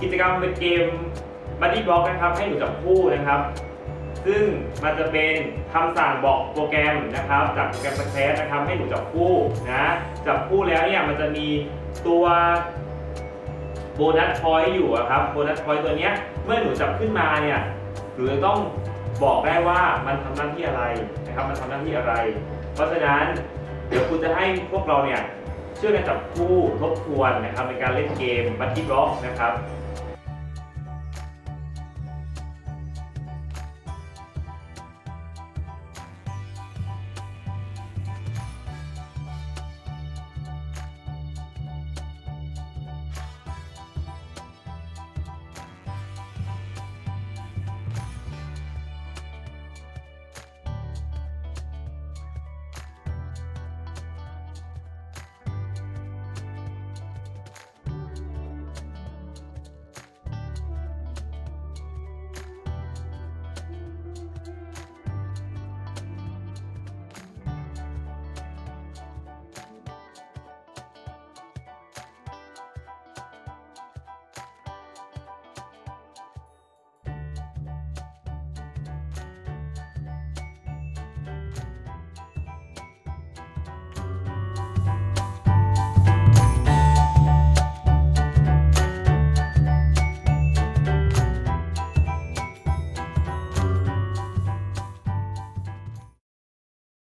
กิจกรรมเป็นเกมบัดดี้บล็อกนะครับให้หนูจับคู่นะครับ ซึ่งมันจะเป็นคำสั่งบอกโปรแกรมนะครับ จากโปรแกรมสแครนะครับ ให้หนูจับคู่นะจับคู่แล้วเนี่ยมันจะมีตัวโบนัสพอยต์อยู่อะครับโบนัสพอยต์ตัวเนี้ยเมื่อหนูจับขึ้นมาเนี่ยหนูจะต้องบอกได้ว่ามันทำหน้าที่อะไรนะครับ มันทำหน้าที่อะไร เพราะฉะนั้นเดี๋ยวคุณจะให้พวกเราเนี่ย ช่วยกันจับคู่ทบกวนนะครับในการเล่นเกมบัตตี้บล็อกนะครับ